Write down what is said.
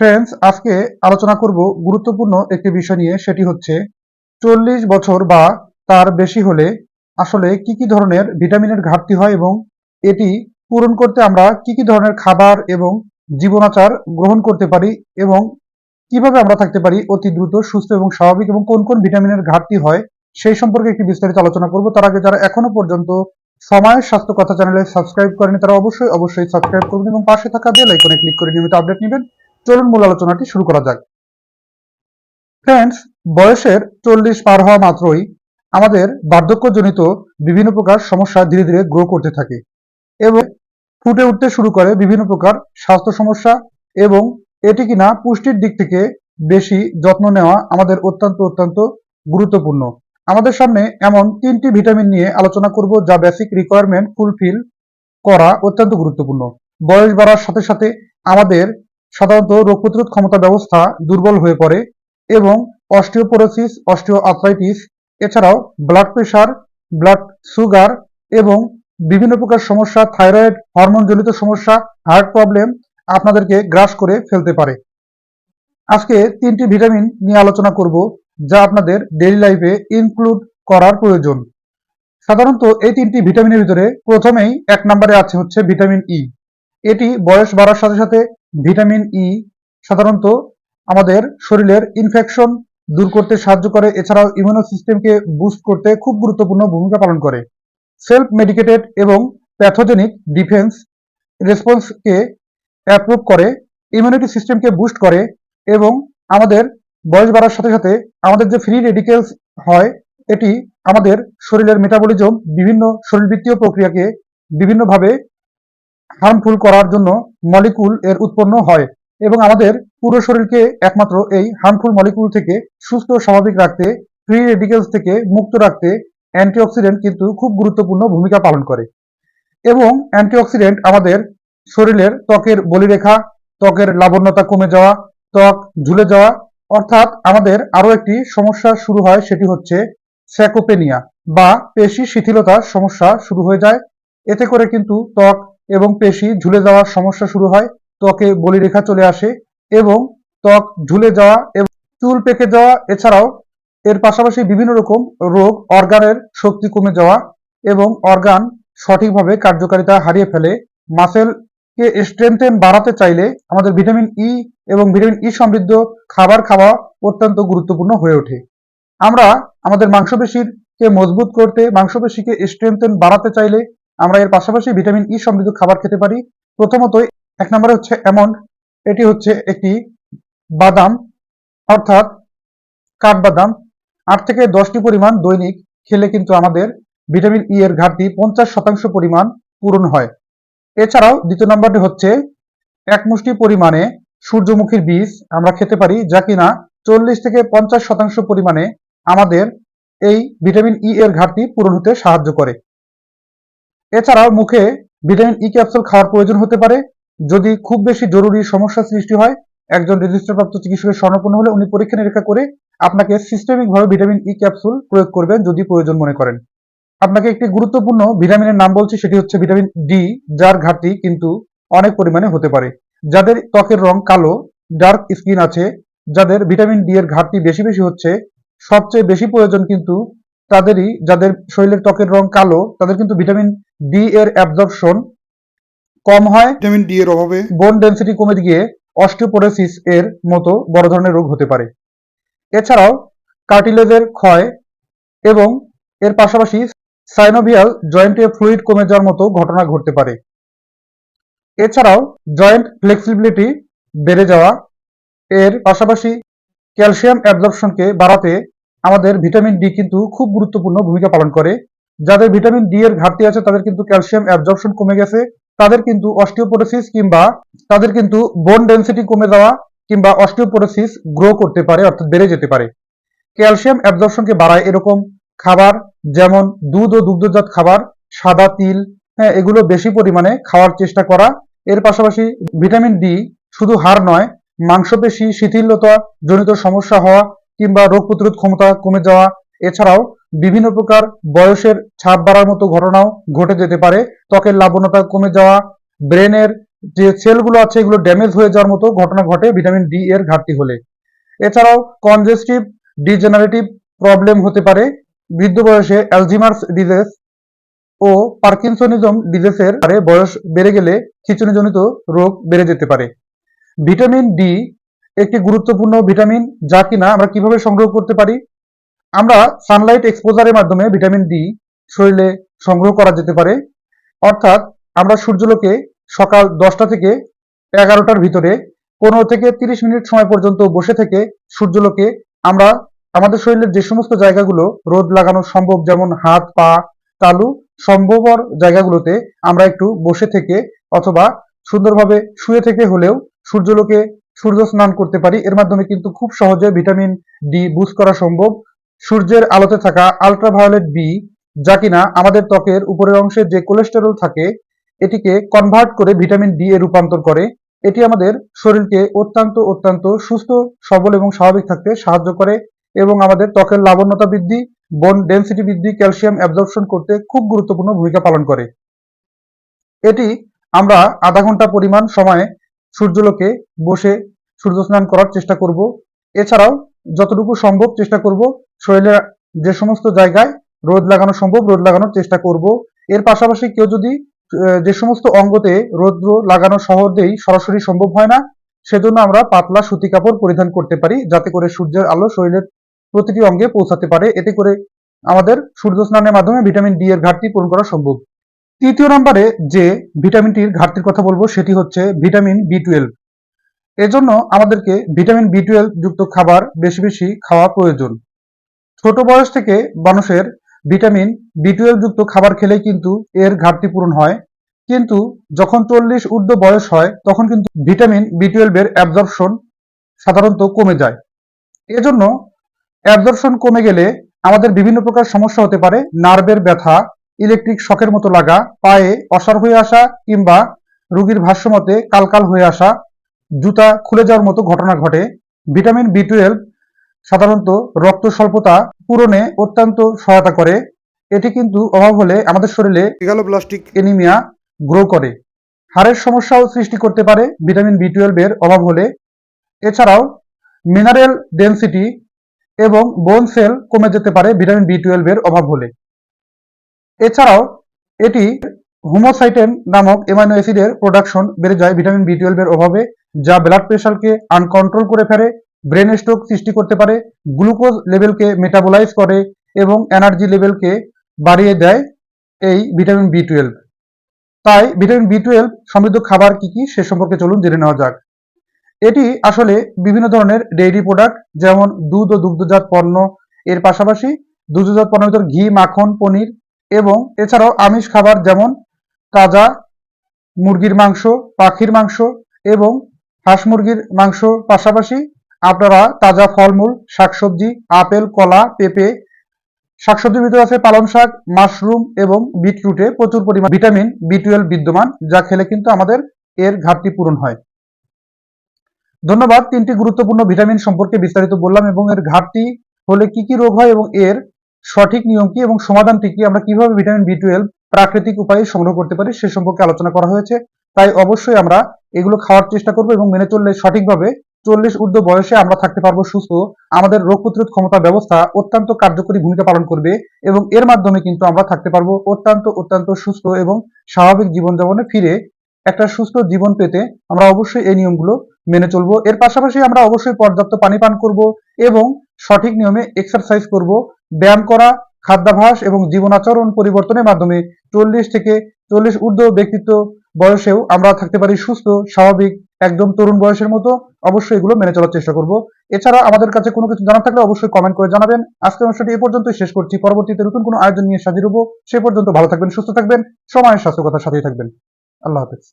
Friends আজকে আলোচনা করব গুরুত্বপূর্ণ একটি বিষয় নিয়ে, সেটি হচ্ছে চল্লিশ বছর বা তার বেশি হলে আসলে কি কি ধরনের ভিটামিনের ঘাটতি হয় এবং এটি পূরণ করতে আমরা কি কি ধরনের খাবার এবং জীবনাচার গ্রহণ করতে পারি এবং কীভাবে আমরা থাকতে পারি অতি দ্রুত, সুস্থ এবং স্বাভাবিক এবং কোন কোন ভিটামিনের ঘাটতি হয় সেই সম্পর্কে একটি বিস্তারিত আলোচনা করব। তার আগে যারা এখনও পর্যন্ত সময় স্বাস্থ্য কথা চ্যানেলে সাবস্ক্রাইব করেনি, তারা অবশ্যই অবশ্যই সাবস্ক্রাইব করবেন এবং পাশে থাকা বেল আইকনে ক্লিক করে নিয়মিত আপডেট নেবেন। চলুন মূল আলোচনাটি শুরু করা যাক। ফ্রেন্ডস বয়সের চল্লিশ পার হওয়া মাত্রই আমাদের বার্ধক্যজনিত বিভিন্ন প্রকার সমস্যা ধীরে ধীরে গ্রো করতে থাকে এবং ফুটে উঠতে শুরু করে বিভিন্ন প্রকার স্বাস্থ্য সমস্যা এবং এটি কিনা পুষ্টির দিক থেকে বেশি যত্ন নেওয়া আমাদের অত্যন্ত অত্যন্ত গুরুত্বপূর্ণ। আমাদের সামনে এমন তিনটি ভিটামিন নিয়ে আলোচনা করব যা বেসিক রিকোয়ারমেন্ট ফুলফিল করা অত্যন্ত গুরুত্বপূর্ণ। বয়স বাড়ার সাথে সাথে আমাদের সাধারণত রোগ প্রতিরোধ ক্ষমতা ব্যবস্থা দুর্বল হয়ে পড়ে এবং অস্টিওপোরোসিস অস্টিও আর্থ্রাইটিস এছাড়াও ব্লাড প্রেশার ব্লাড সুগার এবং বিভিন্ন প্রকার সমস্যা থাইরয়েড হরমোনজনিত সমস্যা হার্ট প্রবলেম আপনাদেরকে গ্রাস করে ফেলতে পারে। আজকে তিনটি ভিটামিন নিয়ে আলোচনা করব যা আপনাদের ডেইলি লাইফে ইনক্লুড করার প্রয়োজন। সাধারণত এই তিনটি ভিটামিনের ভিতরে প্রথমেই এক নম্বরে আছে হচ্ছে ভিটামিন ই এটি বয়স বাড়ার সাথে সাথে ভিটামিন ই সাধারণত আমাদের শরীরের ইনফেকশন দূর করতে সাহায্য করে, এছাড়াও ইমিউনো সিস্টেমকে বুস্ট করতে খুব গুরুত্বপূর্ণ ভূমিকা পালন করে। সেলফ মেডিকেটেড এবং প্যাথোজেনিক ডিফেন্স রেসপন্সকে অ্যাপ্রুভ করে ইমিউনিটি সিস্টেমকে বুস্ট করে এবং আমাদের বয়স বাড়ার সাথে সাথে আমাদের যে ফ্রি রেডিকেলস হয়, এটি আমাদের শরীরের মেটাবলিজম বিভিন্ন শরীরবৃত্তীয় প্রক্রিয়াকে বিভিন্নভাবে হার্মফুল করার জন্য মলিকুল এর উৎপন্ন হয় এবং আমাদের পুরো শরীরকে একমাত্র এই হার্মফুল মলিকুল থেকে সুস্থ, স্বাভাবিক রাখতে ফ্রি রেডিকেলস থেকে মুক্ত রাখতে অ্যান্টিঅক্সিডেন্ট কিন্তু খুব গুরুত্বপূর্ণ ভূমিকা পালন করে। এবং অ্যান্টিঅক্সিডেন্ট আমাদের শরীরের ত্বকের বলিরেখা, ত্বকের লাবণ্যতা কমে যাওয়া, ত্বক ঝুলে যাওয়া, অর্থাৎ আমাদের আরও একটি সমস্যা শুরু হয় সেটি হচ্ছে স্যাকোপেনিয়া বা পেশি শিথিলতার সমস্যা শুরু হয়ে যায়। এতে করে কিন্তু ত্বক এবং পেশি ঝুলে যাওয়ার সমস্যা শুরু হয়, ত্বকে বলিরেখা চলে আসে এবং ত্বক ঝুলে যাওয়া এবং চুল পেকে যাওয়া, এছাড়াও এর পাশাপাশি বিভিন্ন রকম রোগ অর্গানের শক্তি কমে যাওয়া এবং অর্গান সঠিকভাবে কার্যকারিতা হারিয়ে ফেলে। মাসেলকে স্ট্রেংথেন বাড়াতে চাইলে আমাদের ভিটামিন ই এবং ভিটামিন ই সমৃদ্ধ খাবার খাওয়া অত্যন্ত গুরুত্বপূর্ণ হয়ে ওঠে। আমরা আমাদের মাংসপেশিরকে মজবুত করতে মাংসপেশিকে স্ট্রেংথেন বাড়াতে চাইলে আমরা এর পাশাপাশি ভিটামিন ই সমৃদ্ধ খাবার খেতে পারি। প্রথমত, এক নম্বরে হচ্ছে অ্যামন্ড এটি হচ্ছে একটি বাদাম, অর্থাৎ কাঠবাদাম। আট থেকে দশটি পরিমাণ দৈনিক খেলে কিন্তু আমাদের ভিটামিন ই এর ঘাটতি পঞ্চাশ শতাংশ পরিমাণ পূরণ হয়। এছাড়াও দ্বিতীয় নম্বরটি হচ্ছে এক মুষ্টি পরিমাণে সূর্যমুখীর বীজ আমরা খেতে পারি, যা কিনা চল্লিশ থেকে পঞ্চাশ শতাংশ পরিমাণে আমাদের এই ভিটামিন ই এর ঘাটতি পূরণ হতে সাহায্য করে। এছাড়াও মুখে ভিটামিন ই ক্যাপসুল খাওয়ার প্রয়োজন হতে পারে। যদি খুব বেশি জরুরি সমস্যা সৃষ্টি হয়, একজন রেজিস্টারপ্রাপ্ত চিকিৎসকের স্বর্ণপূর্ণ হলে উনি পরীক্ষা নিরীক্ষা করে আপনাকে সিস্টেমিকভাবে ভিটামিন ই ক্যাপসুল প্রয়োগ করবেন যদি প্রয়োজন মনে করেন। আপনাকে একটি গুরুত্বপূর্ণ ভিটামিনের নাম বলছি, সেটি হচ্ছে ভিটামিন ডি যার ঘাটতি কিন্তু অনেক পরিমাণে হতে পারে। যাদের ত্বকের রং কালো ডার্ক স্কিন আছে, যাদের ভিটামিন ডি এর ঘাটতি বেশি বেশি হচ্ছে, সবচেয়ে বেশি প্রয়োজন কিন্তু তাদেরই, যাদের শরীরের ত্বকের রং কালো, তাদের কিন্তু ভিটামিন ডি এর অ্যাবজর্পশন কম হয়। ভিটামিন ডি এর অভাবে। বোন ডেন্সিটি কমে গিয়ে অস্টিওপোরোসিস এর মতো বড় ধরনের রোগ হতে পারে। এছাড়াও কার্টিলেজের ক্ষয় এবং এর পাশাপাশি সাইনোভিয়াল জয়েন্টে ফ্লুইড কমে যাওয়ার মতো ঘটনা ঘটতে পারে। এছাড়াও জয়েন্ট ফ্লেক্সিবিলিটি বেড়ে যাওয়া এর পাশাপাশি ক্যালসিয়াম অ্যাবজর্পশনকে বাড়াতে আমাদের ভিটামিন ডি কিন্তু খুব গুরুত্বপূর্ণ ভূমিকা পালন করে। যাদের ভিটামিন ডি এর ঘাটতি আছে, তাদের কিন্তু ক্যালসিয়াম অ্যাবজর্পশন কমে গেছে, তাদের কিন্তু অস্টিওপোরোসিস কিংবা তাদের কিন্তু বোন ডেন্সিটি কমে যাওয়া কিংবা অস্টিওপোরোসিস গ্রো করতে পারে, অর্থাৎ বেড়ে যেতে পারে। ক্যালসিয়াম অ্যাবজর্পশনকে বাড়ায় এরকম খাবার যেমন দুধ ও দুগ্ধজাত খাবার, সাদা তিল হ্যাঁ এগুলো বেশি পরিমাণে খাওয়ার চেষ্টা করা। এর পাশাপাশি ভিটামিন ডি শুধু হার নয়, মাংসপেশি, শিথিলতা জনিত সমস্যা হওয়া কিংবা রোগ প্রতিরোধ ক্ষমতা কমে যাওয়া এছাড়াও বিভিন্ন প্রকার বয়সের ছাপ বাড়ার মতো ঘটনাও ঘটে যেতে পারে। ত্বকের লাবণ্যতা কমে যাওয়া, ব্রেনের যে সেলগুলো আছে এগুলো ড্যামেজ হয়ে যাওয়ার মতো ঘটনা ঘটে ভিটামিন ডি এর ঘাটতি হলে। এছাড়াও কনজেস্টিভ ডিজেনারেটিভ প্রবলেম হতে পারে। বৃদ্ধ বয়সে অ্যালজিমার্স ডিজেস ও পার্কিনসনিজম ডিজেসের বয়স বেড়ে গেলে খিঁচুনিজনিত রোগ বেড়ে যেতে পারে। ভিটামিন ডি একটি গুরুত্বপূর্ণ ভিটামিন যা কিনা আমরা কীভাবে সংগ্রহ করতে পারি? আমরা সানলাইট এক্সপোজারের মাধ্যমে ভিটামিন ডি শরীরে সংগ্রহ করা যেতে পারে। অর্থাৎ আমরা সূর্যলোকে সকাল দশটা থেকে এগারোটার ভিতরে পনেরো থেকে তিরিশ মিনিট সময় পর্যন্ত বসে থেকে সূর্যলোকে আমরা আমাদের শরীরের যে সমস্ত জায়গাগুলো রোদ লাগানো সম্ভব, যেমন হাত, পা, তালু সম্ভবর জায়গাগুলোতে আমরা একটু বসে থেকে অথবা সুন্দরভাবে শুয়ে থেকে হলেও সূর্যলোকে সূর্য স্নান করতে পারি। এর মাধ্যমে কিন্তু খুব সহজে ভিটামিন ডি বুস্ট করা সম্ভব। সূর্যের আলোতে থাকা আলট্রাভায়োলেট বি যা কিনা আমাদের ত্বকের উপরের অংশে যে কোলেস্টেরল থাকে, এটিকে কনভার্ট করে ভিটামিন ডি এ রূপান্তর করে। এটি আমাদের শরীরকে অত্যন্ত অত্যন্ত সুস্থ, সবল এবং স্বাভাবিক থাকতে সাহায্য করে এবং আমাদের ত্বকের লাবণ্যতা বৃদ্ধি বোন ডেন্সিটি বৃদ্ধি ক্যালসিয়াম অ্যাবজর্পশন করতে খুব গুরুত্বপূর্ণ ভূমিকা পালন করে। এটি আমরা আধা ঘণ্টা পরিমাণ সময়ে সূর্যলোকে বসে সূর্য স্নান করার চেষ্টা করব। এছাড়াও যতটুকু সম্ভব চেষ্টা করব শরীরের যে সমস্ত জায়গায় রোদ লাগানো সম্ভব, রোদ লাগানোর চেষ্টা করব। এর পাশাপাশি কেউ যদি যে সমস্ত অঙ্গতে রৌদ্র লাগানো সহজেই সরাসরি সম্ভব হয় না, সেজন্য আমরা পাতলা সুতি কাপড় পরিধান করতে পারি, যাতে করে সূর্যের আলো শরীরের প্রতিটি অঙ্গে পৌঁছাতে পারে। এতে করে আমাদের সূর্য স্নানের মাধ্যমে ভিটামিন ডি এর ঘাটতি পূরণ করা সম্ভব। তৃতীয় নম্বরে যে ভিটামিনটির ঘাটতির কথা বলব, সেটি হচ্ছে ভিটামিন বি টুয়েলভ। এজন্য আমাদেরকে ভিটামিন বি টুয়েলভ যুক্ত খাবার বেশি বেশি খাওয়া প্রয়োজন। ছোট বয়স থেকে মানুষের ভিটামিন বি যুক্ত খাবার খেলে কিন্তু এর ঘাটতি পূরণ হয়। কিন্তু যখন চল্লিশ ঊর্ধ্ব বয়স হয়, তখন কিন্তু ভিটামিন বি টুয়েলভের অ্যাবজর্পশন সাধারণত কমে যায়। এজন্য অ্যাবজর্পশন কমে গেলে আমাদের বিভিন্ন প্রকার সমস্যা হতে পারে। নার্ভের ব্যথা ইলেকট্রিক শকের মতো লাগা, পায়ে অসার হয়ে আসা কিংবা রোগীর ভাষ্যমতে কালকাল হয়ে আসা, জুতা খুলে যাওয়ার মতো ঘটনা ঘটে। ভিটামিন বি টুয়েলভ সাধারণত রক্ত স্বল্পতা পূরণে অত্যন্ত সহায়তা করে। এটি কিন্তু অভাব হলে আমাদের শরীরে মেগালোব্লাস্টিক এনিমিয়া গ্রো করে। হাড়ের সমস্যাও সৃষ্টি করতে পারে ভিটামিন বি টুয়েলভের অভাব হলে। এছাড়াও মিনারেল ডেনসিটি এবং বোন সেল কমে যেতে পারে ভিটামিন বি টুয়েলভের অভাব হলে। এছাড়াও এটি হোমোসাইটেন নামক এমাইনো অ্যাসিডের প্রোডাকশন বেড়ে যায় ভিটামিন বি টুয়েলভের অভাবে যা ব্লাড প্রেশারকে আনকন্ট্রোল করে ফেলে ব্রেন স্ট্রোক সৃষ্টি করতে পারে গ্লুকোজ লেভেলকে মেটাবোলাইজ করে এবং এনার্জি লেভেলকে বাড়িয়ে দেয় এই ভিটামিন বি টুয়েলভ তাই ভিটামিন বি টুয়েলভ সমৃদ্ধ খাবার কি কি সে সম্পর্কে চলুন জেনে নেওয়া যাক। এটি আসলে বিভিন্ন ধরনের ডেইরি প্রোডাক্ট যেমন দুধ ও দুগ্ধজাত পণ্য, এর পাশাপাশি দুগ্ধজাত পণ্যের ভিতর ঘি, মাখন, পনির এবং এছাড়াও আমিষ খাবার যেমন তাজা মুরগির মাংস, পাখির মাংস এবং হাঁস মুরগির মাংস, পাশাপাশি আপনারা তাজা ফলমূল, শাকসবজি, আপেল, কলা, পেঁপে, শাকসবজির ভিতরে আছে পালং শাক, মাশরুম এবং বিটরুটে প্রচুর পরিমাণ ভিটামিন বি টুয়েলভ বিদ্যমান, যা খেলে কিন্তু আমাদের এর ঘাটতি পূরণ হয়। ধন্যবাদ, তিনটি গুরুত্বপূর্ণ ভিটামিন সম্পর্কে বিস্তারিত বললাম এবং এর ঘাটতি হলে কি কি রোগ হয় এবং এর সঠিক নিয়ম কি এবং সমাধানটি কি, আমরা কীভাবে ভিটামিন বি টুয়েলভ প্রাকৃতিক উপায়ে সংগ্রহ করতে পারি সে সম্পর্কে আলোচনা করা হয়েছে। তাই অবশ্যই আমরা এগুলো খাওয়ার চেষ্টা করব এবং মেনে চললে সঠিকভাবে চল্লিশ ঊর্ধ্ব বয়সে আমরা থাকতে পারব সুস্থ, আমাদের রোগ প্রতিরোধ ক্ষমতা ব্যবস্থা অত্যন্ত কার্যকরী ভূমিকা পালন করবে এবং এর মাধ্যমে কিন্তু আমরা থাকতে পারব অত্যন্ত অত্যন্ত সুস্থ এবং স্বাভাবিক জীবনযাপনে ফিরে একটা সুস্থ জীবন পেতে আমরা অবশ্যই এই নিয়মগুলো মেনে চলবো। এর পাশাপাশি আমরা অবশ্যই পর্যাপ্ত পানি পান করব এবং সঠিক নিয়মে এক্সারসাইজ করব। ব্যায়াম করা, খাদ্যাভ্যাস এবং জীবন আচরণ পরিবর্তনের মাধ্যমে চল্লিশ থেকে চল্লিশ ঊর্ধ্ব ব্যক্তিত্ব বয়সেও আমরা থাকতে পারি সুস্থ, স্বাভাবিক একদম তরুণ বয়সের মতো, অবশ্যই এগুলো মেনে চলার চেষ্টা করব। এছাড়া আমাদের কাছে কোনো কিছু জানা থাকলে অবশ্যই কমেন্ট করে জানাবেন। আজকের অনুষ্ঠানটি এ পর্যন্তই, শেষ করছি। পরবর্তীতে নতুন কোনো আয়োজন নিয়ে সাজিয়ে হব, সে পর্যন্ত ভালো থাকবেন, সুস্থ থাকবেন, সময়ের স্বাস্থ্য কথার সাথেই থাকবেন। আল্লাহ হাফেজ।